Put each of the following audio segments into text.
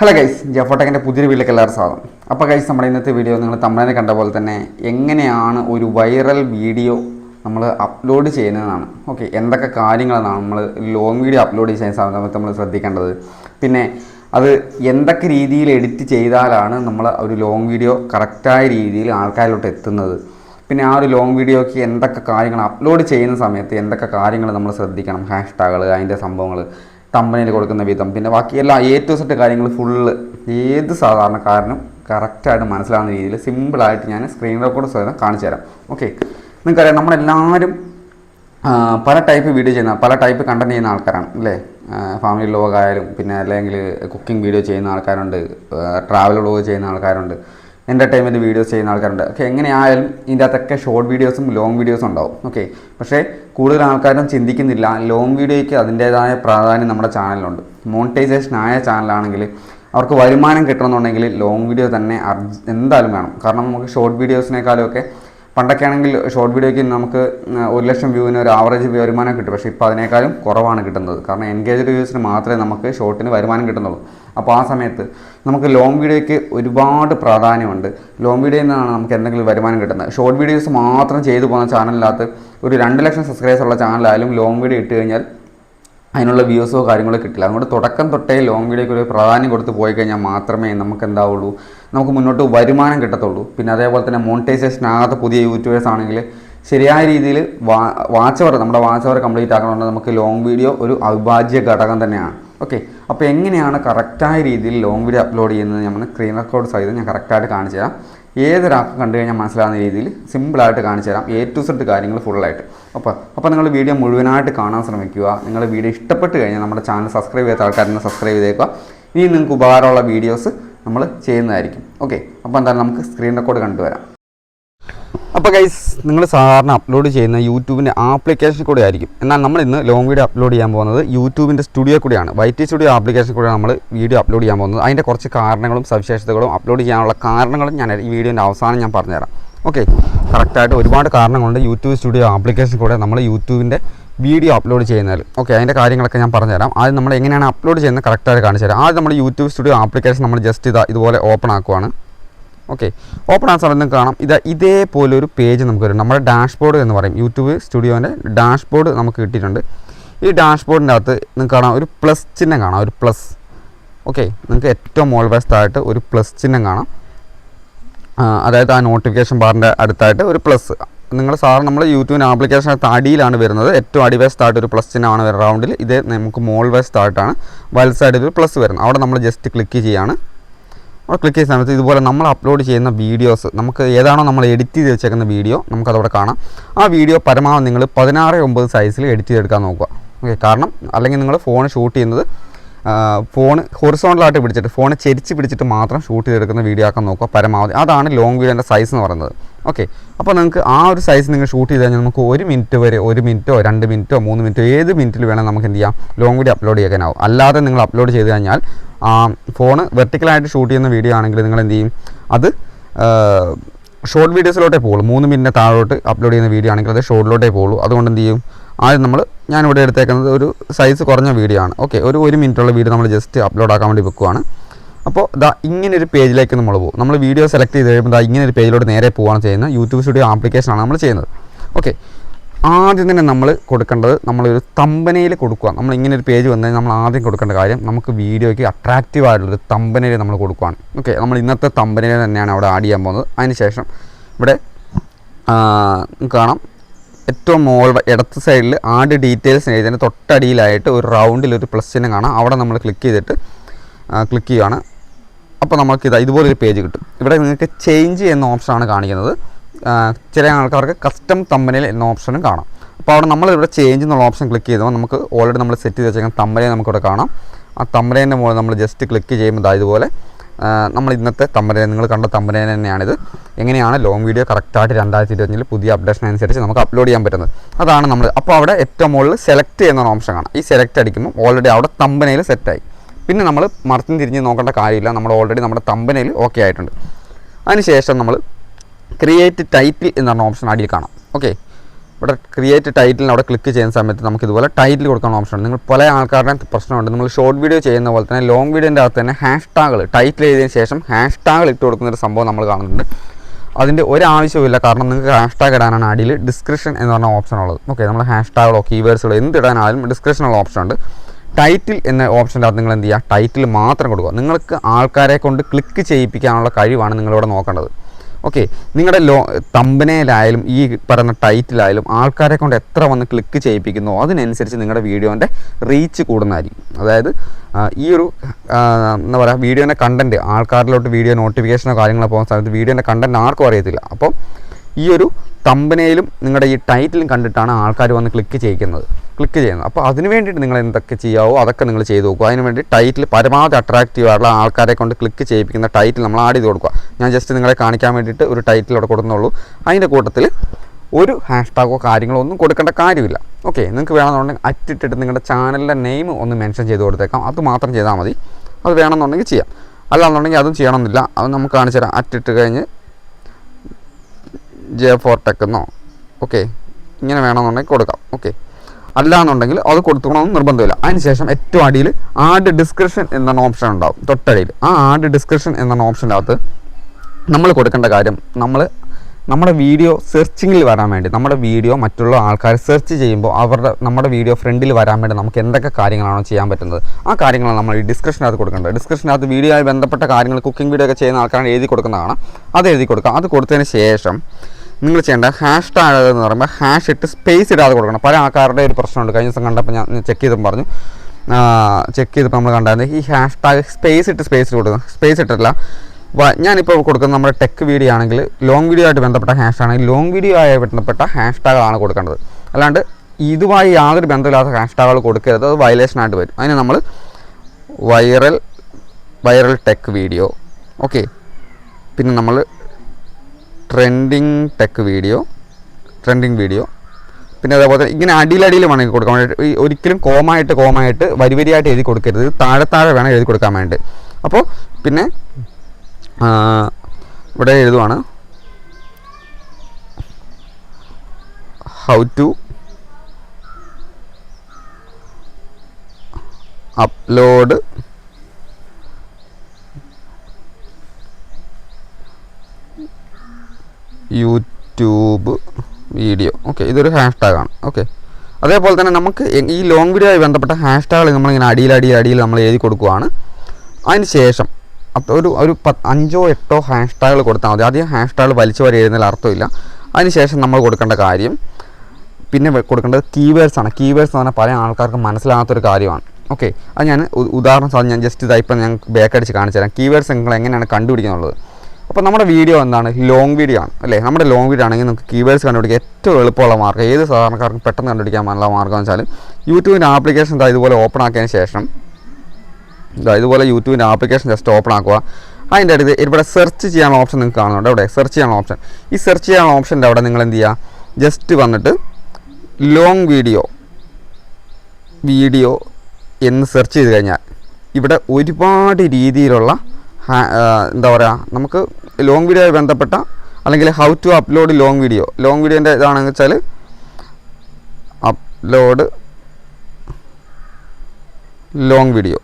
Hello guys ജഫോട്ടക്കിന്റെ പുതിയ വീട്ടിലേക്ക് എല്ലാവരും സ്വാഗതം. അപ്പോൾ ഗൈസ് നമ്മുടെ ഇന്നത്തെ വീഡിയോ നിങ്ങൾ തമിഴിനെ കണ്ട പോലെ തന്നെ എങ്ങനെയാണ് ഒരു വൈറൽ വീഡിയോ നമ്മൾ അപ്ലോഡ് ചെയ്യുന്നതാണ് ഓക്കെ എന്തൊക്കെ കാര്യങ്ങളാണ് നമ്മൾ ലോങ് വീഡിയോ അപ്ലോഡ് ചെയ്യുന്ന സമയത്ത് നമ്മൾ ശ്രദ്ധിക്കേണ്ടത്? പിന്നെ അത് എന്തൊക്കെ രീതിയിൽ എഡിറ്റ് ചെയ്താലാണ് നമ്മൾ ഒരു ലോങ് വീഡിയോ കറക്റ്റായ രീതിയിൽ ആൾക്കാരിലോട്ട് എത്തുന്നത്? പിന്നെ ആ ഒരു ലോങ് വീഡിയോയ്ക്ക് എന്തൊക്കെ കാര്യങ്ങൾ അപ്ലോഡ് ചെയ്യുന്ന സമയത്ത് എന്തൊക്കെ കാര്യങ്ങൾ നമ്മൾ ശ്രദ്ധിക്കണം? ഹാഷ്ടാഗുകൾ അതിന്റെ സംഭവങ്ങൾ. തമ്പനിയിൽ കൊടുക്കുന്ന വിധം. പിന്നെ ബാക്കിയെല്ലാം എല്ലാ എ ടു സെറ്റ് കാര്യങ്ങൾ ഫുള്ള് ഏത് സാധാരണക്കാരനും കറക്റ്റായിട്ട് മനസ്സിലാവുന്ന രീതിയിൽ സിമ്പിളായിട്ട് ഞാൻ സ്ക്രീൻ റെക്കോർഡ് സ്വയം കാണിച്ചു തരാം. ഓക്കെ നിങ്ങൾക്കറിയാം നമ്മളെല്ലാവരും പല ടൈപ്പ് വീഡിയോ ചെയ്യുന്ന പല ടൈപ്പ് കണ്ടന്റ് ചെയ്യുന്ന ആൾക്കാരാണ് അല്ലേ? ഫാമിലി ലോഗായാലും ആയാലും പിന്നെ അല്ലെങ്കിൽ കുക്കിംഗ് വീഡിയോ ചെയ്യുന്ന ആൾക്കാരുണ്ട് ട്രാവൽ ലോഗ് ചെയ്യുന്ന ആൾക്കാരുണ്ട്. എന്റർടൈൻമെന്റ് വീഡിയോസ് ചെയ്യുന്ന ആൾക്കാരുണ്ട്. ഓക്കെ എങ്ങനെയായാലും ഇതിന്റെ അകത്തൊക്കെ ഷോർട്ട് വീഡിയോസും ലോങ് വീഡിയോസും ഉണ്ടാവും. ഓക്കെ പക്ഷേ കൂടുതൽ ആൾക്കാരും ചിന്തിക്കുന്നില്ല. ലോങ് വീഡിയോയ്ക്ക് അതിന്റേതായ പ്രാധാന്യം നമ്മുടെ ചാനലിലുണ്ട് മോണിറ്റൈസേഷൻ ആയ ചാനലാണെങ്കിൽ അവർക്ക് വരുമാനം കിട്ടണമെന്നുണ്ടെങ്കിൽ ലോങ് വീഡിയോ തന്നെ എന്തായാലും വേണം. കാരണം നമുക്ക് ഷോർട്ട് വീഡിയോസിനേക്കാളും ഒക്കെ പണ്ടൊക്കെ ആണെങ്കിൽ ഷോർട്ട് വീഡിയോയ്ക്ക് നമുക്ക് ഒരു ലക്ഷം വ്യൂവിന് ഒരു ആവറേജ് വരുമാനം കിട്ടും. പക്ഷേ ഇപ്പോൾ അതിനേക്കാളും കുറവാണ് കിട്ടുന്നത്. കാരണം എൻഗേജ്ഡ് വ്യൂസിന് മാത്രമേ നമുക്ക് ഷോർട്ടിന് വരുമാനം കിട്ടുന്നുള്ളൂ. അപ്പോൾ ആ സമയത്ത് നമുക്ക് ലോങ് വീഡിയോയ്ക്ക് ഒരുപാട് പ്രാധാന്യമുണ്ട്. ലോങ് വീഡിയോയിൽ നിന്നാണ് നമുക്ക് എന്തെങ്കിലും വരുമാനം കിട്ടുന്നത്. ഷോർട്ട് വീഡിയോസ് മാത്രം ചെയ്തു പോകുന്ന ചാനലിനകത്ത് ഒരു രണ്ട് ലക്ഷം സബ്സ്ക്രൈബേഴ്സ് ഉള്ള ചാനലായാലും ലോങ് വീഡിയോ ഇട്ട് കഴിഞ്ഞാൽ അതിനുള്ള വ്യൂസോ കാര്യങ്ങളോ കിട്ടില്ല. അതുകൊണ്ട് തുടക്കം തൊട്ടേ ലോങ് വീഡിയോയ്ക്ക് ഒരു പ്രാധാന്യം കൊടുത്ത് പോയി കഴിഞ്ഞാൽ മാത്രമേ നമുക്ക് എന്താവുള്ളൂ. നമുക്ക് മുന്നോട്ട് വരുമാനം കിട്ടത്തുള്ളൂ. പിന്നെ അതേപോലെ തന്നെ മോണിറ്റൈസേഷൻ ആകാത്ത പുതിയ യൂട്യൂബേഴ്സ് ആണെങ്കിൽ ശരിയായ രീതിയിൽ വാ വാച്ച് അവർ നമ്മുടെ വാച്ച് അവർ കംപ്ലീറ്റ് ആക്കണമെങ്കിൽ നമുക്ക് ലോങ് വീഡിയോ ഒരു അവിഭാജ്യ ഘടകം തന്നെയാണ്. ഓക്കെ അപ്പോൾ എങ്ങനെയാണ് കറക്റ്റായ രീതിയിൽ ലോങ് വീഡിയോ അപ്ലോഡ് ചെയ്യുന്നത് നമ്മൾ സ്ക്രീൻ റെക്കോർഡ് സഹിതം ഞാൻ കറക്റ്റായിട്ട് കാണിച്ചു തരാം ഏതൊരാൾക്ക് കണ്ടു കഴിഞ്ഞാൽ മനസ്സിലാകുന്ന രീതിയിൽ സിമ്പിളായിട്ട് കാണിച്ചു തരാം. എ ടു സെഡ് കാര്യങ്ങൾ ഫുള്ളായിട്ട് അപ്പോൾ അപ്പോൾ നിങ്ങൾ വീഡിയോ മുഴുവനായിട്ട് കാണാൻ ശ്രമിക്കുക. നിങ്ങൾ വീഡിയോ ഇഷ്ടപ്പെട്ട് കഴിഞ്ഞാൽ നമ്മുടെ ചാനൽ സബ്സ്ക്രൈബ് ചെയ്ത ആൾക്കാരെ സബ്സ്ക്രൈബ് ചെയ്തേക്കുക. ഇനി നിങ്ങൾക്ക് ഉപകാരമുള്ള വീഡിയോസ് നമ്മൾ ചെയ്യുന്നതായിരിക്കും. ഓക്കെ അപ്പോൾ എന്തായാലും നമുക്ക് സ്ക്രീൻ റെക്കോർഡ് കണ്ടുവരാം. അപ്പോൾ ഗൈസ് നിങ്ങൾ സാധാരണ അപ്ലോഡ് ചെയ്യുന്ന യൂട്യൂബിന്റെ ആപ്ലിക്കേഷൻ കൂടെ ആയിരിക്കും. എന്നാൽ നമ്മൾ ഇന്ന് ലോങ് വീഡിയോ അപ്ലോഡ് ചെയ്യാൻ പോകുന്നത് യൂട്യൂബിന്റെ സ്റ്റുഡിയോ കൂടിയാണ്. വൈ ടി സ്റ്റുഡിയോ ആപ്ലിക്കേഷൻ കൂടെയാണ് നമ്മൾ വീഡിയോ അപ്ലോഡ് ചെയ്യാൻ പോകുന്നത്. അതിന്റെ കുറച്ച് കാരണങ്ങളും സവിശേഷതകളും അപ്ലോഡ് ചെയ്യാനുള്ള കാരണങ്ങളും ഞാൻ ഈ വീഡിയോന്റെ അവസാനം ഞാൻ പറഞ്ഞുതരാം. ഓക്കെ കറക്റ്റായിട്ട് ഒരുപാട് കാരണങ്ങളുണ്ട് യൂട്യൂബ് സ്റ്റുഡിയോ ആപ്ലിക്കേഷൻ കൂടെ നമ്മൾ യൂട്യൂബിന്റെ വീഡിയോ അപ്ലോഡ് ചെയ്യുന്നതിൽ. ഓക്കെ അതിന്റെ കാര്യങ്ങളൊക്കെ ഞാൻ പറഞ്ഞുതരാം. ആദ്യം നമ്മൾ എങ്ങനെയാണ് അപ്ലോഡ് ചെയ്യുന്നത് കറക്റ്റായിട്ട് കാണിച്ചു തരാം ആദ്യം നമ്മൾ യൂട്യൂബ് സ്റ്റുഡിയോ ആപ്ലിക്കേഷൻ നമ്മൾ ജസ്റ്റ് ഇതാ ഇതുപോലെ ഓപ്പൺ ആക്കുവാണ്. ഓക്കെ ഓപ്പൺ ആകുന്ന സമയത്ത് കാണാം. ഇത് ഇതേപോലെ ഒരു പേജ് നമുക്ക് വരും നമ്മുടെ ഡാഷ്ബോർഡ് എന്ന് പറയും. യൂട്യൂബ് സ്റ്റുഡിയോന്റെ ഡാഷ്ബോർഡ് നമുക്ക് കിട്ടിയിട്ടുണ്ട്. ഈ ഡാഷ്ബോർഡിന്റെ അകത്ത് നിങ്ങൾക്ക് കാണാം ഒരു പ്ലസ് ചിഹ്നം കാണാം. ഒരു പ്ലസ് ഓക്കെ നിങ്ങൾക്ക് ഏറ്റവും മോൾ വശത്തായിട്ട് ഒരു പ്ലസ് ചിഹ്നം കാണാം. അതായത് ആ നോട്ടിഫിക്കേഷൻ ബാറിന്റെ അടുത്തായിട്ട് ഒരു പ്ലസ് നിങ്ങൾ സാറ് നമ്മൾ യൂട്യൂബിന്റെ ആപ്ലിക്കേഷനകത്ത് അടിയിലാണ് വരുന്നത്. ഏറ്റവും അടിവശത്തായിട്ട് ഒരു പ്ലസ് ചിഹ്നമാണ് വരുന്നത്. റൗണ്ടിൽ ഇത് നമുക്ക് മോൾ വശത്തായിട്ടാണ് വലത് സൈഡിൽ ഒരു പ്ലസ് വരുന്നത്. അവിടെ നമ്മൾ ജസ്റ്റ് ക്ലിക്ക് ചെയ്യാണ്. അവിടെ ക്ലിക്ക് ചെയ്യുന്ന സമയത്ത് ഇതുപോലെ നമ്മൾ അപ്ലോഡ് ചെയ്യുന്ന വീഡിയോസ് നമുക്ക് ഏതാണോ നമ്മൾ എഡിറ്റ് ചെയ്ത് വെച്ചേക്കുന്ന വീഡിയോ നമുക്കതവിടെ കാണാം. ആ വീഡിയോ പരമാവധി നിങ്ങൾ പതിനാറ് ഒമ്പത് സൈസിൽ എഡിറ്റ് ചെയ്തെടുക്കാൻ നോക്കുക. ഓക്കെ കാരണം അല്ലെങ്കിൽ നിങ്ങൾ ഫോൺ ഷൂട്ട് ചെയ്യുന്നത് ഫോൺ ഹൊറിസോണ്ടലായിട്ട് പിടിച്ചിട്ട് ഫോൺ ചെരിച്ച് പിടിച്ചിട്ട് മാത്രം ഷൂട്ട് ചെയ്തെടുക്കുന്ന വീഡിയോ ആക്കാൻ നോക്കുക പരമാവധി. അതാണ് ലോങ് വീഡിയോന്റെ സൈസ് എന്ന് പറയുന്നത്. ഓക്കെ അപ്പോൾ നിങ്ങൾക്ക് ആ ഒരു സൈസ് നിങ്ങൾ ഷൂട്ട് ചെയ്ത് കഴിഞ്ഞാൽ നമുക്ക് ഒരു മിനിറ്റ് വരെ ഒരു മിനിറ്റോ രണ്ട് മിനിറ്റോ മൂന്ന് മിനിറ്റോ ഏത് മിനിറ്റിൽ വേണം നമുക്ക് എന്ത് ചെയ്യാം? ലോങ് വീഡിയോ അപ്ലോഡ് ചെയ്യാനാവും അല്ലാതെ നിങ്ങൾ അപ്ലോഡ് ചെയ്ത് കഴിഞ്ഞാൽ ഫോൺ വെർട്ടിക്കലായിട്ട് ഷൂട്ട് ചെയ്യുന്ന വീഡിയോ ആണെങ്കിൽ നിങ്ങൾ എന്ത് ചെയ്യും? അത് ഷോർട്ട് വീഡിയോസിലോട്ടേ പോകുള്ളൂ മൂന്ന് മിനിറ്റ് താഴോട്ട് അപ്ലോഡ് ചെയ്യുന്ന വീഡിയോ ആണെങ്കിൽ അത് ഷോർട്ടിലോട്ടേ പോകുള്ളൂ അതുകൊണ്ട് എന്ത് ചെയ്യും? ആദ്യം നമ്മൾ ഞാനിവിടെ എടുത്തേക്കുന്നത് ഒരു സൈസ് കുറഞ്ഞ വീഡിയോ ആണ്. ഓക്കെ ഒരു ഒരു മിനിറ്റുള്ള വീഡിയോ നമ്മൾ ജസ്റ്റ് അപ്ലോഡ് ആക്കാൻ വേണ്ടി വെക്കുവാണ്. അപ്പോൾ ദാ ഇങ്ങനൊരു പേജിലേക്ക് നമ്മൾ പോകും. നമ്മൾ വീഡിയോ സെലക്ട് ചെയ്ത് കഴിയുമ്പോൾ ഇങ്ങനെ ഒരു പേജിലോട്ട് നേരെ പോവാണ് ചെയ്യുന്നത്. യൂട്യൂബ് സ്റ്റുഡിയോ ആപ്ലിക്കേഷനാണ് നമ്മൾ ചെയ്യുന്നത്. ഓക്കെ ആദ്യം തന്നെ നമ്മൾ കൊടുക്കേണ്ടത് നമ്മളൊരു തമ്പനയിൽ കൊടുക്കുക നമ്മൾ ഇങ്ങനെ ഒരു പേജ് വന്നു കഴിഞ്ഞാൽ നമ്മൾ ആദ്യം കൊടുക്കേണ്ട കാര്യം നമുക്ക് വീഡിയോയ്ക്ക് അട്രാക്റ്റീവ് ആയിട്ടുള്ളൊരു തമ്പനയിൽ നമ്മൾ കൊടുക്കുകയാണ് ഓക്കെ നമ്മൾ ഇന്നത്തെ തമ്പനയിൽ തന്നെയാണ് അവിടെ ആഡ് ചെയ്യാൻ പോകുന്നത്. അതിന് ശേഷം ഇവിടെ കാണാം. ഏറ്റവും മോൾ ഇടത്ത് സൈഡിൽ ആഡ് ഡീറ്റെയിൽസ് എഴുതിയതിന് തൊട്ടടിയിലായിട്ട് ഒരു റൗണ്ടിൽ ഒരു പ്ലസ് ചിഹ്നം കാണാം. അവിടെ നമ്മൾ ക്ലിക്ക് ചെയ്തിട്ട് ക്ലിക്ക് ചെയ്യുകയാണ് അപ്പോൾ നമുക്ക് ഇതാ ഇതുപോലൊരു പേജ് കിട്ടും. ഇവിടെ നിങ്ങൾക്ക് ചേഞ്ച് എന്ന ഓപ്ഷനാണ് കാണിക്കുന്നത്. ചില ആൾക്കാർക്ക് കസ്റ്റം തമ്പനിൽ എന്ന ഓപ്ഷനും കാണാം. അപ്പോൾ അവിടെ നമ്മൾ ഇവിടെ ചേഞ്ച് എന്നുള്ള ഓപ്ഷൻ ക്ലിക്ക് ചെയ്തപ്പോൾ നമുക്ക് ഓൾറെഡി നമ്മൾ സെറ്റ് ചെയ്ത് വെച്ചേക്കുന്ന തമ്പനെ നമുക്കിവിടെ കാണാം. ആ തമ്പനേന്റെ മുകളിൽ നമ്മൾ ജസ്റ്റ് ക്ലിക്ക് ചെയ്യുമ്പോൾ ഇതുപോലെ നമ്മൾ ഇന്നത്തെ തമ്പനെ നിങ്ങൾ കണ്ട തമ്പനെ തന്നെയാണിത്. എങ്ങനെയാണ് ലോങ് വീഡിയോ കറക്റ്റായിട്ട് രണ്ടായിരത്തി ഇരുപത്തഞ്ചിൽ പുതിയ അപ്ഡേഷൻ അനുസരിച്ച് നമുക്ക് അപ്ലോഡ് ചെയ്യാൻ പറ്റുന്നത്. അതാണ് നമ്മൾ അപ്പോൾ അവിടെ ഏറ്റവും മുകളിൽ സെലക്ട് ചെയ്യുന്ന ഓപ്ഷൻ കാണാം. ഈ സെലക്ട് അടിക്കുമ്പോൾ ഓൾറെഡി അവിടെ തമ്പനയിൽ സെറ്റായി പിന്നെ നമ്മൾ മറച്ചും തിരിഞ്ഞ് നോക്കേണ്ട കാര്യമില്ല. നമ്മൾ ഓൾറെഡി നമ്മുടെ തമ്പനയിൽ ഓക്കെ ആയിട്ടുണ്ട്. അതിനുശേഷം നമ്മൾ ക്രിയേറ്റ് ടൈറ്റിൽ എന്ന് പറഞ്ഞ ഓപ്ഷൻ അടിയിൽ കാണാം. ഓക്കെ ഇവിടെ ക്രിയേറ്റ് ടൈറ്റിലിന് അവിടെ ക്ലിക്ക് ചെയ്യുന്ന സമയത്ത് നമുക്ക് ഇതുപോലെ ടൈറ്റിൽ കൊടുക്കാൻ ഓപ്ഷൻ ഉണ്ട്. നിങ്ങൾ പല ആൾക്കാരുടെ പ്രശ്നമുണ്ട്. നമ്മൾ ഷോർട്ട് വീഡിയോ ചെയ്യുന്ന പോലെ തന്നെ ലോങ് വീഡിയോന്റെ അകത്ത് തന്നെ ഹാഷ് ടാഗുകൾ ടൈറ്റിൽ എഴുതിയതിന് ശേഷം ഹാഷ് ടാഗുകൾ ഇട്ട് കൊടുക്കുന്ന ഒരു സംഭവം നമ്മൾ കാണുന്നുണ്ട്. അതിന്റെ ഒരാവശ്യമില്ല കാരണം നിങ്ങൾക്ക് ഹാഷ് ടാഗ് ഇടാനാണ് അടിയിൽ ഡിസ്ക്രിപ്ഷൻ എന്ന് പറഞ്ഞ ഓപ്ഷൻ ഉള്ളത്. ഓക്കെ നമ്മൾ ഹാഷ് ടാഗുകളോ കീവേഡ്സുകളോ എന്ത് ഇടാനായാലും ഡിസ്ക്രിപ്ഷനുള്ള ഓപ്ഷൻ ഉണ്ട്. ടൈറ്റിൽ എന്ന ഓപ്ഷന്റെ അകത്ത് നിങ്ങൾ എന്ത് ചെയ്യുക? ടൈറ്റിൽ മാത്രം കൊടുക്കുക. നിങ്ങൾക്ക് ആൾക്കാരെ കൊണ്ട് ക്ലിക്ക് ചെയ്യിപ്പിക്കാനുള്ള കഴിവാണ് നിങ്ങളിവിടെ നോക്കേണ്ടത്. ഓക്കെ നിങ്ങളുടെ ലോ തമ്പനയിലായാലും ഈ പറയുന്ന ടൈറ്റിലായാലും ആൾക്കാരെ കൊണ്ട് എത്ര വന്ന് ക്ലിക്ക് ചെയ്യിപ്പിക്കുന്നു അതിനനുസരിച്ച് നിങ്ങളുടെ വീഡിയോന്റെ റീച്ച് കൂടുന്നതായിരിക്കും. അതായത് ഈ ഒരു എന്താ പറയുക വീഡിയോന്റെ കണ്ടന്റ് ആൾക്കാരിലോട്ട് വീഡിയോ നോട്ടിഫിക്കേഷനോ കാര്യങ്ങളോ പോകുന്ന സമയത്ത് വീഡിയോന്റെ കണ്ടന്റ് ആർക്കും അറിയത്തില്ല. അപ്പോൾ ഈ ഒരു തമ്പനയിലും നിങ്ങളുടെ ഈ ടൈറ്റിലും കണ്ടിട്ടാണ് ആൾക്കാർ വന്ന് ക്ലിക്ക് ചെയ്യിക്കുന്നത്. ക്ലിക്ക് ചെയ്യുന്നത്. അപ്പോൾ അതിന് വേണ്ടിയിട്ട് നിങ്ങൾ എന്തൊക്കെ ചെയ്യാവോ അതൊക്കെ നിങ്ങൾ ചെയ്ത് നോക്കുക. അതിന് വേണ്ടി ടൈറ്റിൽ പരമാവധി അട്രാക്റ്റീവ് ആയിട്ടുള്ള ആൾക്കാരെ കൊണ്ട് ക്ലിക്ക് ചെയ്യിപ്പിക്കുന്ന ടൈറ്റിൽ നമ്മൾ ആഡ് ചെയ്ത് കൊടുക്കുക. ഞാൻ ജസ്റ്റ് നിങ്ങളെ കാണിക്കാൻ വേണ്ടിയിട്ട് ഒരു ടൈറ്റിൽ അവിടെ കൊടുക്കുന്നുള്ളൂ. അതിന്റെ കൂട്ടത്തിൽ ഒരു ഹാഷ് ടാഗോ കാര്യങ്ങളോ ഒന്നും കൊടുക്കേണ്ട കാര്യമില്ല. ഓക്കെ നിങ്ങൾക്ക് വേണമെന്നുണ്ടെങ്കിൽ അറ്റിട്ടിട്ട് നിങ്ങളുടെ ചാനലിന്റെ നെയിം ഒന്ന് മെൻഷൻ ചെയ്ത് കൊടുത്തേക്കാം. അത് മാത്രം ചെയ്താൽ മതി. അത് വേണമെന്നുണ്ടെങ്കിൽ ചെയ്യാം. അല്ലാന്നുണ്ടെങ്കിൽ അതും ചെയ്യണമെന്നില്ല. അത് നമുക്ക് കാണിച്ചു തരാം. അറ്റിട്ട് കഴിഞ്ഞ് ജെ ഫോർ ടെക് എന്നോ? ഓക്കെ ഇങ്ങനെ വേണമെന്നുണ്ടെങ്കിൽ കൊടുക്കാം. ഓക്കെ അല്ലാന്നുണ്ടെങ്കിൽ അത് കൊടുത്തുകൊള്ളണമെന്ന് നിർബന്ധമില്ല. അതിനുശേഷം ഏറ്റവും അടിയിൽ ആഡ് ഡിസ്ക്രിപ്ഷൻ എന്ന ഓപ്ഷൻ ഉണ്ടാവും. തൊട്ടടിയിൽ. ആ ആഡ് ഡിസ്ക്രിപ്ഷൻ എന്ന ഓപ്ഷന്റെ അകത്ത് നമ്മൾ കൊടുക്കേണ്ട കാര്യം നമ്മൾ നമ്മുടെ വീഡിയോ സെർച്ചിങ്ങിൽ വരാൻ വേണ്ടി നമ്മുടെ വീഡിയോ മറ്റുള്ള ആൾക്കാർ സെർച്ച് ചെയ്യുമ്പോൾ അവരുടെ നമ്മുടെ വീഡിയോ ഫ്രണ്ടിൽ വരാൻ വേണ്ടി നമുക്ക് എന്തൊക്കെ കാര്യങ്ങളാണോ ചെയ്യാൻ പറ്റുന്നത്? ആ കാര്യങ്ങളാണ് നമ്മൾ ഈ ഡിസ്ക്രിപ്ഷനകത്ത് കൊടുക്കേണ്ടത്. ഡിസ്ക്രിപ്ഷനകത്ത് വീഡിയോ ആയി ബന്ധപ്പെട്ട കാര്യങ്ങൾ കുക്കിംഗ് വീഡിയോ ഒക്കെ ചെയ്യുന്ന ആൾക്കാരാണ് എഴുതി കൊടുക്കുന്നതാണ്. അത് എഴുതി കൊടുക്കുക. അത് കൊടുത്തതിന് ശേഷം നിങ്ങൾ ചെയ്യേണ്ട ഹാഷ് ടാഗ് എന്ന് പറയുമ്പോൾ ഹാഷ് ഇട്ട് സ്പേസ് ഇടാതെ കൊടുക്കണം. പല ആൾക്കാരുടെ ഒരു പ്രശ്നമുണ്ട്. കഴിഞ്ഞ ദിവസം കണ്ടപ്പോൾ ഞാൻ ചെക്ക് ചെയ്തും പറഞ്ഞു. ചെക്ക് ചെയ്തപ്പോൾ നമ്മൾ കണ്ടായിരുന്നു ഈ ഹാഷ് ടാഗ് സ്പേസ് ഇട്ട് സ്പേസ് കൊടുക്കുക സ്പേസ് ഇട്ടില്ല ഞാനിപ്പോൾ കൊടുക്കുന്ന നമ്മുടെ ടെക് വീഡിയോ ആണെങ്കിൽ ലോങ് വീഡിയോ ആയിട്ട് ബന്ധപ്പെട്ട ഹാഷ് ആണെങ്കിൽ ലോങ് വീഡിയോ ആയി ബന്ധപ്പെട്ട ഹാഷ് ടാഗാണ് കൊടുക്കേണ്ടത്. അല്ലാണ്ട് ഇതുമായി യാതൊരു ബന്ധമില്ലാത്ത ഹാഷ് ടാഗുകൾ കൊടുക്കരുത്. അത് വയലേഷൻ ആയിട്ട് വരും. അതിന് നമ്മൾ viral viral tech video okay പിന്നെ നമ്മൾ trending tech video trending video പിന്നെ അതേപോലെ തന്നെ ഇങ്ങനെ അടിയിലടിയിൽ വേണമെങ്കിൽ കൊടുക്കാൻ വേണ്ടി ഒരിക്കലും കോമായിട്ട് കോമായിട്ട് വരി വരിയായിട്ട് എഴുതി കൊടുക്കരുത്. താഴെ താഴെ വേണം എഴുതി കൊടുക്കാൻ വേണ്ടി അപ്പോൾ പിന്നെ ഇവിടെ എഴുതുവാണ്. How to upload YouTube video. Okay ഇതൊരു ഹാഷ് ടാഗാണ് ഓക്കെ. അതേപോലെ തന്നെ നമുക്ക് ഈ ലോങ് വീഡിയോ ആയി ബന്ധപ്പെട്ട ഹാഷ് ടാഗുകൾ നമ്മളിങ്ങനെ അടിയിൽ അടിയിൽ അടിയിൽ നമ്മൾ എഴുതി കൊടുക്കുവാണ്. അതിന് ശേഷം ഒരു ഒരു പത്ത് അഞ്ചോ എട്ടോ ഹാഷ് ടാഗുകൾ കൊടുത്താൽ മതി. ആദ്യം ഹാഷ് ടാഗ് വലിച്ചു വരെ എഴുതുന്നതിൽ അർത്ഥമില്ല. അതിന് ശേഷം നമ്മൾ കൊടുക്കേണ്ട കാര്യം പിന്നെ കൊടുക്കേണ്ടത് കീവേഡ്സ് ആണ്. കീവേഡ്സ് എന്ന് പറഞ്ഞാൽ പല ആൾക്കാർക്ക് മനസ്സിലാകാത്തൊരു കാര്യമാണ്. ഓക്കെ അത് ഞാൻ ഉദാഹരണം സാധനം ഞാൻ ജസ്റ്റ് ഇതായിപ്പോൾ ഞാൻ ബാക്ക് അടിച്ച് കാണിച്ചു തരാം. കീവേഡ്സ് നിങ്ങൾ എങ്ങനെയാണ് കണ്ടുപിടിക്കുന്നുള്ളത്? അപ്പോൾ നമ്മുടെ വീഡിയോ എന്താണ്? ലോങ് വീഡിയോ ആണ് അല്ലേ? നമ്മുടെ ലോങ് വീഡിയോ ആണെങ്കിൽ നമുക്ക് കീവേഡ്സ് കണ്ടുപിടിക്കാൻ ഏറ്റവും എളുപ്പമുള്ള മാർഗം ഏത് സാധാരണക്കാർക്കും പെട്ടെന്ന് കണ്ടുപിടിക്കാനുള്ള മാർഗം എന്ന് വെച്ചാൽ യൂട്യൂബിന്റെ ആപ്ലിക്കേഷൻ ഇതാ ഇതുപോലെ ഓപ്പൺ ആക്കിയതിന് ശേഷം ഇതാ ഇതുപോലെ യൂട്യൂബിന്റെ ആപ്ലിക്കേഷൻ ജസ്റ്റ് ഓപ്പൺ ആക്കുക. അതിന്റെ അടുത്ത് ഇവിടെ സെർച്ച് ചെയ്യാനുള്ള ഓപ്ഷൻ നിങ്ങൾക്ക് കാണുന്നുണ്ട്. അവിടെ സെർച്ച് ചെയ്യാനുള്ള ഓപ്ഷൻ ഈ സെർച്ച് ചെയ്യാനുള്ള ഓപ്ഷന്റെ അവിടെ നിങ്ങൾ എന്ത് ചെയ്യുക? ജസ്റ്റ് വന്നിട്ട് ലോങ് വീഡിയോ വീഡിയോ എന്ന് സെർച്ച് ചെയ്ത് കഴിഞ്ഞാൽ ഇവിടെ ഒരുപാട് രീതിയിലുള്ള എന്താ പറയുക നമുക്ക് ലോങ് വീഡിയോയുമായി ബന്ധപ്പെട്ട അല്ലെങ്കിൽ how to upload long video long വീഡിയോന്റെ ഇതാണെന്ന് വെച്ചാൽ അപ്ലോഡ് ലോങ് വീഡിയോ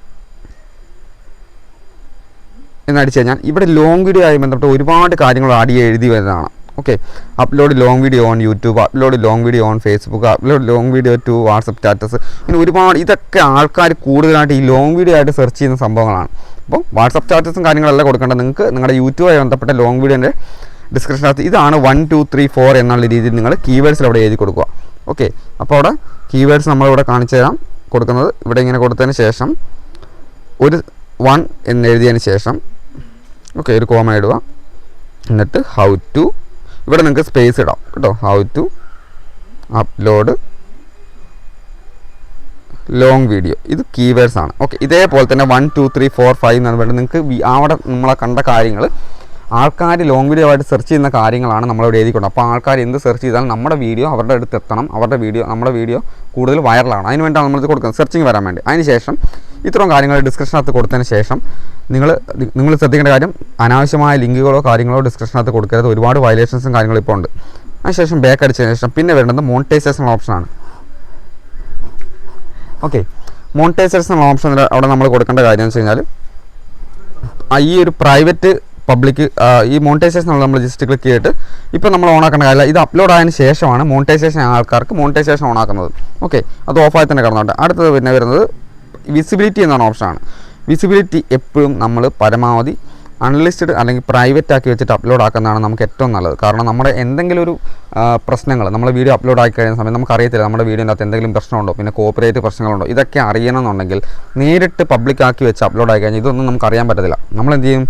എന്നടിച്ചു കഴിഞ്ഞാൽ ഇവിടെ ലോങ് വീഡിയോ ആയി ബന്ധപ്പെട്ട് ഒരുപാട് കാര്യങ്ങൾ ആടി എഴുതി വരുന്നതാണ്. Okay upload long video on YouTube upload long video on Facebook upload long video to WhatsApp status ഇങ്ങനെ ഒരുപാട് ഇതൊക്കെ ആൾക്കാർ കൂടുതലായിട്ട് ഈ ലോങ് വീഡിയോ ആയിട്ട് സെർച്ച് ചെയ്യുന്ന സംഭവങ്ങളാണ്. അപ്പോൾ വാട്സപ്പ് ചാർജസും കാര്യങ്ങളെല്ലാം കൊടുക്കേണ്ടത് നിങ്ങൾക്ക് നിങ്ങളുടെ യൂട്യൂബുമായി ബന്ധപ്പെട്ട ലോങ് വീഡിയോന്റെ ഡിസ്ക്രിപ്ഷനകത്ത് ഇതാണ് വൺ ടു ത്രീ ഫോർ എന്നുള്ള രീതിയിൽ നിങ്ങൾ കീവേഡ്സിൽ അവിടെ എഴുതി കൊടുക്കുക. ഓക്കെ അപ്പോൾ അവിടെ കീവേഡ്സ് നമ്മളിവിടെ കാണിച്ചു തരാം. കൊടുക്കുന്നത് ഇവിടെ ഇങ്ങനെ കൊടുത്തതിന് ശേഷം ഒരു വൺ എന്ന് എഴുതിയതിന് ശേഷം ഓക്കെ ഒരു കോമ ഇടുക. എന്നിട്ട് ഹൗ ടു ഇവിടെ നിങ്ങൾക്ക് സ്പേസ് ഇടാം. കേട്ടോ. How to upload long video ഇത് കീവേഡ്സ് ആണ്. ഓക്കെ ഇതേപോലെ തന്നെ one two three four five എന്ന് പറഞ്ഞാൽ നിങ്ങൾക്ക് അവിടെ നമ്മളെ കണ്ട കാര്യങ്ങൾ ആൾക്കാർ ലോങ് വീഡിയോ ആയിട്ട് സെർച്ച് ചെയ്യുന്ന കാര്യങ്ങളാണ് നമ്മളിവിടെ എഴുതിക്കൊണ്ട്. അപ്പോൾ ആൾക്കാർ എന്ത് സെർച്ച് ചെയ്താലും നമ്മുടെ വീഡിയോ അവരുടെ അടുത്ത് എത്തണം. അവരുടെ വീഡിയോ നമ്മുടെ വീഡിയോ കൂടുതൽ വൈറലാണ് അതിന് വേണ്ടിയാണ് നമ്മളിത് കൊടുക്കുന്നത്. സെർച്ചിങ് വരാൻ വേണ്ടി. അതിന് ശേഷം ഇത്രയും കാര്യങ്ങൾ ഡിസ്ക്രിപ്ഷനകത്ത് കൊടുത്തതിന് ശേഷം നിങ്ങൾ നിങ്ങൾ ശ്രദ്ധിക്കേണ്ട കാര്യം അനാവശ്യമായ ലിങ്കുകളോ കാര്യങ്ങളോ ഡിസ്ക്രിപ്ഷനകത്ത് കൊടുക്കരുത്. ഒരുപാട് വയലേഷൻസും കാര്യങ്ങളും ഇപ്പോൾ ഉണ്ട്. അതിനുശേഷം ബാക്ക് അടിച്ചതിന് ശേഷം പിന്നെ വേണ്ടത് മോണിറ്റൈസേഷൻ ഓപ്ഷനാണ് ഓക്കെ മോണിറ്റൈസേഴ്സ് എന്നുള്ള ഓപ്ഷൻ അവിടെ നമ്മൾ കൊടുക്കേണ്ട കാര്യം എന്ന് വെച്ച് കഴിഞ്ഞാൽ ഈ ഒരു പ്രൈവറ്റ് പബ്ലിക് ഈ മോണിറ്റൈസേഷൻ നമ്മൾ ജസ്റ്റ് ക്ലിക്ക് ചെയ്തിട്ട് ഇപ്പോൾ നമ്മൾ ഓൺ ആക്കേണ്ട കാര്യമില്ല. ഇത് അപ്ലോഡ് ആയതിനു ശേഷമാണ് മോണിറ്റൈസേഷൻ ആൾക്കാർക്ക് മോണിറ്റൈസേഷൻ ഓൺ ആക്കുന്നത്. ഓക്കെ അത് ഓഫായി തന്നെ കിടന്നുണ്ട് അടുത്തത് പിന്നെ വരുന്നത് വിസിബിലിറ്റി എന്നാണ് ഓപ്ഷനാണ് വിസിബിലിറ്റി എപ്പോഴും നമ്മൾ പരമാവധി അൺലിസ്റ്റഡ് അല്ലെങ്കിൽ പ്രൈവറ്റ് ആക്കി വെച്ചിട്ട് അപ്ലോഡ് ആക്കുന്നതാണ് നമുക്ക് ഏറ്റവും നല്ലത്. കാരണം നമ്മുടെ എന്തെങ്കിലും ഒരു പ്രശ്നങ്ങൾ നമ്മൾ വീഡിയോ അപ്ലോഡ് ആക്കി കഴിയുന്ന സമയത്ത് നമുക്ക് അറിയത്തില്ല നമ്മുടെ വീഡിയോന്റെ അകത്ത് എന്തെങ്കിലും പ്രശ്നമുണ്ടോ പിന്നെ കോപ്പറേറ്റ് പ്രശ്നങ്ങളുണ്ടോ. ഇതൊക്കെ അറിയണമെന്നുണ്ടെങ്കിൽ നേരിട്ട് പബ്ലിക് ആക്കി വെച്ച് അപ്ലോഡ് ആക്കി കഴിഞ്ഞാൽ ഇതൊന്നും നമുക്ക് അറിയാൻ പറ്റത്തില്ല. നമ്മൾ എന്ത് ചെയ്യും?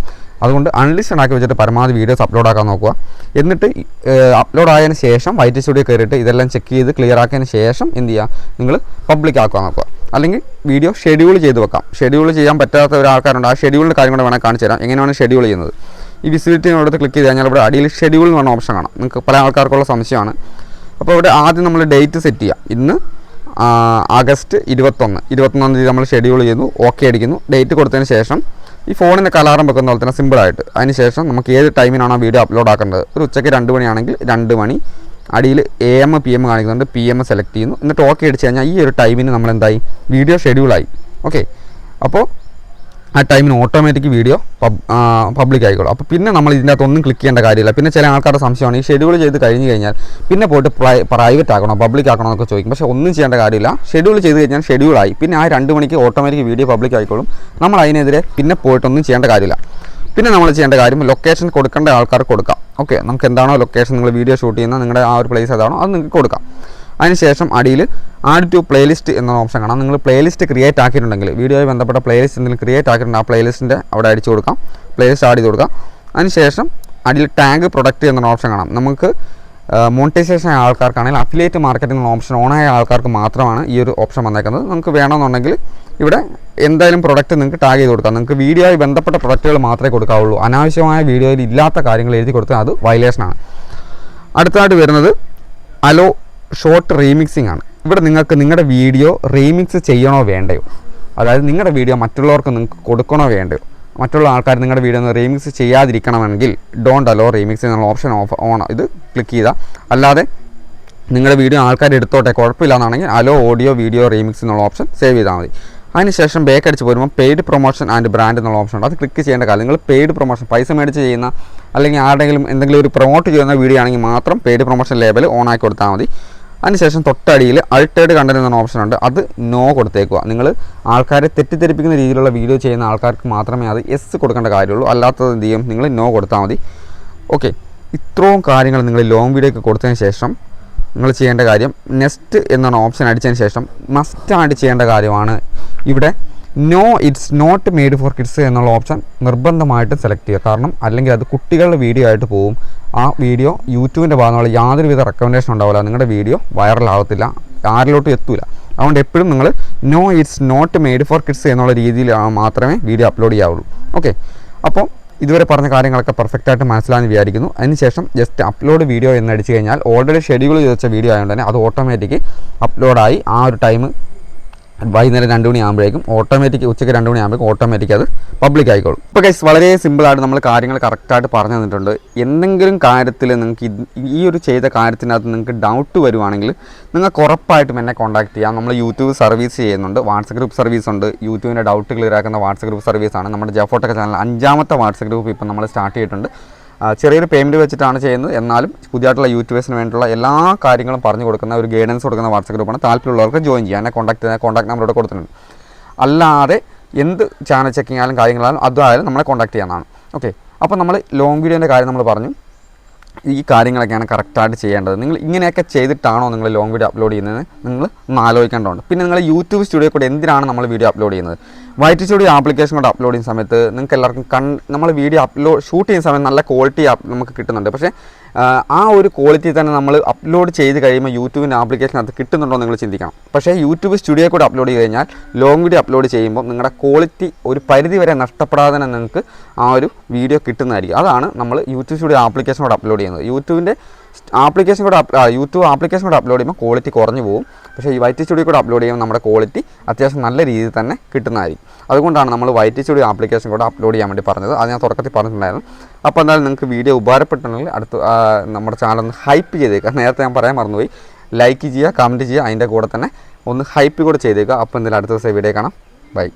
അതുകൊണ്ട് അൺലിസ്റ്റഡ് ആക്കി വെച്ചിട്ട് പരമാവധി വീഡിയോസ് അപ്ലോഡ് ആക്കാൻ നോക്കുക. എന്നിട്ട് അപ്ലോഡ് ആയതിനു ശേഷം വൈറ്റ് സ്റ്റുഡിയോ കയറിയിട്ട് ഇതെല്ലാം ചെക്ക് ചെയ്ത് ക്ലിയർ ആക്കിയതിന് ശേഷം എന്ത് ചെയ്യുക? നിങ്ങൾ പബ്ലിക് ആക്കുക നോക്കുക. അല്ലെങ്കിൽ വീഡിയോ ഷെഡ്യൂൾ ചെയ്ത് വെക്കാം. ഷെഡ്യൂൾ ചെയ്യാൻ പറ്റാത്ത ഒരാൾക്കാരുണ്ട്. ആ ഷെഡ്യൂളിന്റെ കാര്യം കൂടെ വേണമെങ്കിൽ കാണിച്ചു തരാം എങ്ങനെയാണ് ഷെഡ്യൂൾ ചെയ്യുന്നത്? ഈ വിസിബിലിറ്റി വിസിബിലിറ്റിനോടത്ത് ക്ലിക്ക് ചെയ്ത് കഴിഞ്ഞാൽ ഇവിടെ അടിയിൽ ഷെഡ്യൂൾ എന്ന് പറഞ്ഞ ഓപ്ഷൻ കാണാം. നിങ്ങൾക്ക് പല ആൾക്കാർക്കുള്ള സംശയമാണ്. അപ്പോൾ ഇവിടെ ആദ്യം നമ്മൾ ഡേറ്റ് സെറ്റ് ചെയ്യാം. ഇന്ന് ആഗസ്റ്റ് ഇരുപത്തൊന്ന്. ഇരുപത്തൊന്നാം തീയതി നമ്മൾ ഷെഡ്യൂൾ ചെയ്യുന്നു. ഓക്കെ അടിക്കുന്നു. ഡേറ്റ് കൊടുത്തതിന് ശേഷം ഈ ഫോണിന്റെ കലാറം വെക്കുന്ന പോലെ തന്നെ സിമ്പിളായിട്ട് അതിന് ശേഷം നമുക്ക് ഏത് ടൈമിനാണ് ആ വീഡിയോ അപ്ലോഡ് ആക്കേണ്ടത്? ഒരു ഉച്ചയ്ക്ക് രണ്ട് മണിയാണെങ്കിൽ രണ്ട് മണി. അടിയിൽ എ എം പി എം കാണിക്കുന്നുണ്ട്. പി എം സെലക്ട് ചെയ്യുന്നു. എന്നിട്ട് ഓക്കെ അടിച്ച് കഴിഞ്ഞാൽ ഈ ഒരു ടൈമിന് നമ്മൾ എന്തായി വീഡിയോ ഷെഡ്യൂളായി ഓക്കെ അപ്പോൾ ആ ടൈമിന് ഓട്ടോമാറ്റിക് വീഡിയോ പബ് പബ്ലിക് ആയിക്കോളും. അപ്പോൾ പിന്നെ നമ്മൾ ഇതിന്റെ അകത്തൊന്നും ക്ലിക്ക് ചെയ്യേണ്ട കാര്യമില്ല. പിന്നെ ചില ആൾക്കാരുടെ സംശയമാണ് ഈ ഷെഡ്യൂൾ ചെയ്ത് കഴിഞ്ഞ് കഴിഞ്ഞാൽ പിന്നെ പോയിട്ട് പ്രൈവറ്റ് ആക്കണോ പബ്ലിക് ആക്കണോ എന്നൊക്കെ ചോദിക്കും. പക്ഷേ ഒന്നും ചെയ്യേണ്ട കാര്യമില്ല. ഷെഡ്യൂൾ ചെയ്ത് കഴിഞ്ഞാൽ ഷെഡ്യൂളായി പിന്നെ ആ രണ്ട് മണിക്ക് ഓട്ടോമാറ്റിക് വീഡിയോ പബ്ലിക് ആയിക്കോളും. നമ്മൾ അതിനെതിരെ പിന്നെ പോയിട്ടൊന്നും ചെയ്യേണ്ട കാര്യമില്ല. പിന്നെ നമ്മൾ ചെയ്യേണ്ട കാര്യം ലൊക്കേഷൻ കൊടുക്കേണ്ട ആൾക്കാർക്ക് കൊടുക്കാം. ഓക്കെ നമുക്ക് എന്താണോ ലൊക്കേഷൻ നിങ്ങൾ വീഡിയോ ഷൂട്ട് ചെയ്യുന്ന നിങ്ങളുടെ ആ ഒരു പ്ലേസ് അതാണോ അത് നിങ്ങൾക്ക് കൊടുക്കാം. അതിനുശേഷം അടിയിൽ ആഡ് ടു പ്ലേലിസ്റ്റ് എന്ന ഓപ്ഷൻ കാണാം. നിങ്ങൾ പ്ലേലിസ്റ്റ് ക്രിയേറ്റ് ആക്കിയിട്ടുണ്ടെങ്കിൽ വീഡിയോയിൽ ബന്ധപ്പെട്ട പ്ലേലിസ്റ്റ് എന്തെങ്കിലും ക്രിയേറ്റ് ആക്കിയിട്ടുണ്ട് ആ പ്ലേലിസ്റ്റിന്റെ അവിടെ അടിച്ചു കൊടുക്കാം. പ്ലേലിസ്റ്റ് ആഡ് ചെയ്ത് കൊടുക്കാം. അതിനുശേഷം അടിയിൽ ടാഗ് പ്രൊഡക്റ്റ് എന്ന ഓപ്ഷൻ കാണാം. നമുക്ക് മോണിറ്റൈസേഷൻ ആയ ആൾക്കാർക്കാണെങ്കിൽ അഫിലിയേറ്റ് മാർക്കറ്റിംഗ് ഓപ്ഷൻ ഓണായ ആൾക്കാർക്ക് മാത്രമാണ് ഈ ഒരു ഓപ്ഷൻ വന്നേക്കുന്നത്. നമുക്ക് വേണമെന്നുണ്ടെങ്കിൽ ഇവിടെ എന്തായാലും പ്രൊഡക്റ്റ് നിങ്ങൾക്ക് ടാഗ് ചെയ്ത് കൊടുക്കാം. നിങ്ങൾക്ക് വീഡിയോയിൽ ബന്ധപ്പെട്ട പ്രൊഡക്റ്റുകൾ മാത്രമേ കൊടുക്കാവുള്ളൂ. അനാവശ്യമായ വീഡിയോയിൽ ഇല്ലാത്ത കാര്യങ്ങൾ എഴുതി കൊടുത്താൽ അത് വയലേഷനാണ് അടുത്തതായിട്ട് വരുന്നത് അലോ ഷോർട്ട് റീമിക്സിംഗ് ആണ്. ഇവിടെ നിങ്ങൾക്ക് നിങ്ങളുടെ വീഡിയോ റീമിക്സ് ചെയ്യണോ വേണ്ടയോ? അതായത് നിങ്ങളുടെ വീഡിയോ മറ്റുള്ളവർക്ക് നിങ്ങൾക്ക് കൊടുക്കണോ വേണ്ടയോ? മറ്റുള്ള ആൾക്കാർ നിങ്ങളുടെ വീഡിയോ ഒന്ന് റീമിക്സ് ചെയ്യാതിരിക്കണമെങ്കിൽ ഡോണ്ട് അലോ റീമിക്സ് എന്നുള്ള ഓപ്ഷൻ ഓഫ് ഓൺ ഇത് ക്ലിക്ക് ചെയ്താൽ അല്ലാതെ നിങ്ങളുടെ വീഡിയോ ആൾക്കാർ എടുത്തോട്ടെ കുഴപ്പമില്ല എന്നാണെങ്കിൽ അലോ ഓഡിയോ വീഡിയോ റീമിക്സ് എന്നുള്ള ഓപ്ഷൻ സേവ് ചെയ്താൽ മതി. അതിനുശേഷം ബേക്ക് അടിച്ച് പോരുമ്പോൾ പെയ്ഡ് പ്രൊമോഷൻ ആൻഡ് ബ്രാൻഡ് എന്നുള്ള ഓപ്ഷൻ ഉണ്ട്. അത് ക്ലിക്ക് ചെയ്യേണ്ട കാര്യം നിങ്ങൾ പെയ്ഡ് പ്രൊമോഷൻ പൈസ മേടിച്ച് ചെയ്യുന്ന അല്ലെങ്കിൽ ആരുടെങ്കിലും എന്തെങ്കിലും ഒരു പ്രൊമോട്ട് ചെയ്യുന്ന വീഡിയോ ആണെങ്കിൽ മാത്രം പെയ്ഡ് പ്രൊമോഷൻ ലേബൽ ഓൺ ആക്കി കൊടുത്താൽ മതി. അതിനുശേഷം തൊട്ടടിയിൽ അൾട്ടേഡ് കണ്ടന്റ് എന്ന ഓപ്ഷൻ ഉണ്ട്. അത് നോ കൊടുത്തേക്കുക. നിങ്ങൾ ആൾക്കാരെ തെറ്റിദ്ധരിപ്പിക്കുന്ന രീതിയിലുള്ള വീഡിയോ ചെയ്യുന്ന ആൾക്കാർക്ക് മാത്രമേ അത് എസ് കൊടുക്കേണ്ട കാര്യമുള്ളൂ. അല്ലാത്തത് എന്ത് ചെയ്യും? നിങ്ങൾ നോ കൊടുത്താൽ മതി. ഓക്കെ ഇത്രയും കാര്യങ്ങൾ നിങ്ങൾ ലോങ് വീഡിയോ ഒക്കെ കൊടുത്തതിന് ശേഷം നിങ്ങൾ ചെയ്യേണ്ട കാര്യം നെക്സ്റ്റ് എന്നാണ് ഓപ്ഷൻ അടിച്ചതിന് ശേഷം മസ്റ്റ് മസ്റ്റായിട്ട് ചെയ്യേണ്ട കാര്യമാണ്. ഇവിടെ no it's not made for kids എന്നുള്ള ഓപ്ഷൻ നിർബന്ധമായിട്ട് സെലക്ട് ചെയ്യുക. കാരണം അല്ലെങ്കിൽ അത് കുട്ടികളുടെ വീഡിയോ ആയിട്ട് പോകും ആ വീഡിയോ യൂട്യൂബിന്റെ ഭാഗത്തുള്ള യാതൊരുവിധ റെക്കമെൻഡേഷൻ ഉണ്ടാവില്ല. നിങ്ങളുടെ വീഡിയോ വൈറലാവത്തില്ല ആരിലോട്ടും എത്തൂല. അതുകൊണ്ട് എപ്പോഴും നിങ്ങൾ no it's not made for kids എന്നുള്ള രീതിയിൽ മാത്രമേ വീഡിയോ അപ്ലോഡ് ചെയ്യാവുള്ളൂ. ഓക്കെ അപ്പോൾ ഇതുവരെ പറഞ്ഞ കാര്യങ്ങളൊക്കെ പെർഫെക്റ്റ് ആയിട്ട് മനസ്സിലാണെന്ന് വിചാരിക്കുന്നു. അതിനുശേഷം ജസ്റ്റ് അപ്ലോഡ് വീഡിയോ എന്ന് അടിച്ചു കഴിഞ്ഞാൽ ഓൾറെഡി ഷെഡ്യൂൾ ചെയ്ത് വീഡിയോ ആയതുകൊണ്ട് തന്നെ അത് ഓട്ടോമാറ്റിക് അപ്ലോഡായി ആ ഒരു ടൈം വൈകുന്നേരം രണ്ട് മണിയാകുമ്പോഴേക്കും ഓട്ടോമാറ്റിക് ഉച്ചയ്ക്ക് രണ്ട് മണി ആകുമ്പോഴേക്കും ഓട്ടോമാറ്റിക് അത് പബ്ലിക് ആയിക്കോളും. ഇപ്പോൾ കൈസ് വളരെ സിമ്പിളായിട്ട് നമ്മൾ കാര്യങ്ങൾ കറക്റ്റായിട്ട് പറഞ്ഞു തന്നിട്ടുണ്ട്. എന്തെങ്കിലും കാര്യത്തിൽ നിങ്ങൾക്ക് ഈ ഒരു ചെയ്ത കാര്യത്തിനകത്ത് നിങ്ങൾക്ക് ഡൗട്ട് വരുവാണെങ്കിൽ നിങ്ങൾക്ക് ഉറപ്പായിട്ടും എന്നെ കോൺടാക്ട് ചെയ്യാം. നമ്മൾ യൂട്യൂബ് സർവീസ് ചെയ്യുന്നുണ്ട്. വാട്സപ്പ് ഗ്രൂപ്പ് സർവീസ് ഉണ്ട്. യൂട്യൂബിന്റെ ഡൗട്ട് ക്ലിയർ ആക്കുന്ന വാട്സപ്പ് ഗ്രൂപ്പ് സർവീസാണ് നമ്മുടെ ജഫോട്ടൊക്കെ ചാനൽ അഞ്ചാമത്തെ വാട്സപ്പ് ഗ്രൂപ്പ് ഇപ്പം നമ്മൾ സ്റ്റാർട്ട് ചെയ്തിട്ടുണ്ട്. ചെറിയൊരു പേയ്മെന്റ് വെച്ചിട്ടാണ് ചെയ്യുന്നത്. എന്നാലും പുതിയതായിട്ടുള്ള യൂട്യൂബേഴ്സിന് വേണ്ടിയുള്ള എല്ലാ കാര്യങ്ങളും പറഞ്ഞു കൊടുക്കുന്ന ഒരു ഗൈഡൻസ് കൊടുക്കുന്ന വാട്സപ്പ് ഗ്രൂപ്പാണ്. താല്പര്യമുള്ളവർക്ക് ജോയിൻ ചെയ്യാം. എന്നെ കോൺടാക്ട് കോൺടാക്ട് നമ്പർ ഇവിടെ കൊടുത്തിട്ടുണ്ട്. അല്ലാതെ എന്ത് ചാനൽ ചെക്കിംഗ് ആയാലും കാര്യങ്ങളായാലും അതായാലും നമ്മളെ കോൺടാക്ട് ചെയ്യാനാണ് ഓക്കെ അപ്പോൾ നമ്മൾ ലോങ് വീഡിയോന്റെ കാര്യം നമ്മൾ പറഞ്ഞു. ഈ കാര്യങ്ങളൊക്കെയാണ് കറക്റ്റായിട്ട് ചെയ്യേണ്ടത്. നിങ്ങൾ ഇങ്ങനെയൊക്കെ ചെയ്തിട്ടാണോ നിങ്ങൾ ലോങ് വീഡിയോ അപ്ലോഡ് ചെയ്യുന്നത്? നിങ്ങൾ ഒന്ന് ആലോചിക്കേണ്ടതുണ്ട്. പിന്നെ നിങ്ങൾ യൂട്യൂബ് സ്റ്റുഡിയോ കൂടെ എന്തിനാണ് നമ്മൾ വീഡിയോ അപ്ലോഡ് ചെയ്യുന്നത്? വൈറ്റ് സ്റ്റുഡിയോ ആപ്ലിക്കേഷൻ കൂടെ അപ്ലോഡ് ചെയ്യുന്ന സമയത്ത് നിങ്ങൾക്ക് എല്ലാവർക്കും കൺ നമ്മൾ വീഡിയോ അപ്ലോഡ് ഷൂട്ട് ചെയ്യുന്ന സമയത്ത് നല്ല ക്വാളിറ്റി നമുക്ക് കിട്ടുന്നുണ്ട്. പക്ഷേ ആ, ഒരു ക്വാളിറ്റി തന്നെ നമ്മൾ അപ്ലോഡ് ചെയ്ത് കഴിയുമ്പോൾ യൂട്യൂബിന്റെ ആപ്ലിക്കേഷൻ അത് കിട്ടുന്നുണ്ടോ നിങ്ങൾ ചിന്തിക്കണം. പക്ഷേ യൂട്യൂബ് സ്റ്റുഡിയോ കൂടെ അപ്ലോഡ് ചെയ്ത് കഴിഞ്ഞാൽ ലോങ് വീഡിയോ അപ്ലോഡ് ചെയ്യുമ്പോൾ നിങ്ങളുടെ ക്വാളിറ്റി ഒരു പരിധി വരെ നഷ്ടപ്പെടാതെ തന്നെ നിങ്ങൾക്ക് ആ ഒരു വീഡിയോ കിട്ടുന്നതായിരിക്കും. അതാണ് നമ്മൾ യൂട്യൂബ് സ്റ്റുഡിയോ ആപ്ലിക്കേഷനോട് അപ്ലോഡ് ചെയ്യുന്നത്. യൂട്യൂബിന്റെ ആപ്ലിക്കേഷൻ കൂടെ യൂട്യൂബ് ആപ്ലിക്കേഷൻ കൂടെ അപ്ലോഡ് ചെയ്യുമ്പോൾ ക്വാളിറ്റി കുറഞ്ഞു പോകും. പക്ഷേ ഈ വൈറ്റ് സ്റ്റുഡിയോ കൂടെ അപ്ലോഡ് ചെയ്യുമ്പോൾ നമ്മുടെ ക്വാളിറ്റി അത്യാവശ്യം നല്ല രീതിയിൽ തന്നെ കിട്ടുന്നതായിരിക്കും. അതുകൊണ്ടാണ് നമ്മൾ വൈറ്റ് സ്റ്റുഡിയോ ആപ്ലിക്കേഷൻ കൂടെ അപ്ലോഡ് ചെയ്യാൻ വേണ്ടി പറഞ്ഞത്. അത് ഞാൻ തുടക്കത്തിൽ പറഞ്ഞിട്ടുണ്ടായിരുന്നു. അപ്പോൾ എന്തായാലും നിങ്ങൾക്ക് വീഡിയോ ഉപകാരപ്പെട്ടുണ്ടെങ്കിൽ അടുത്ത് നമ്മുടെ ചാനൽ ഒന്ന് ഹൈപ്പ് ചെയ്തേക്കുക നേരത്തെ ഞാൻ പറയാൻ മറന്നുപോയി. ലൈക്ക് ചെയ്യുക കമന്റ് ചെയ്യുക അതിന്റെ കൂടെ തന്നെ ഒന്ന് ഹൈപ്പ് കൂടെ ചെയ്തേക്കുക അപ്പോൾ എന്തായാലും അടുത്ത ദിവസം വീഡിയോ കാണാം. ബൈ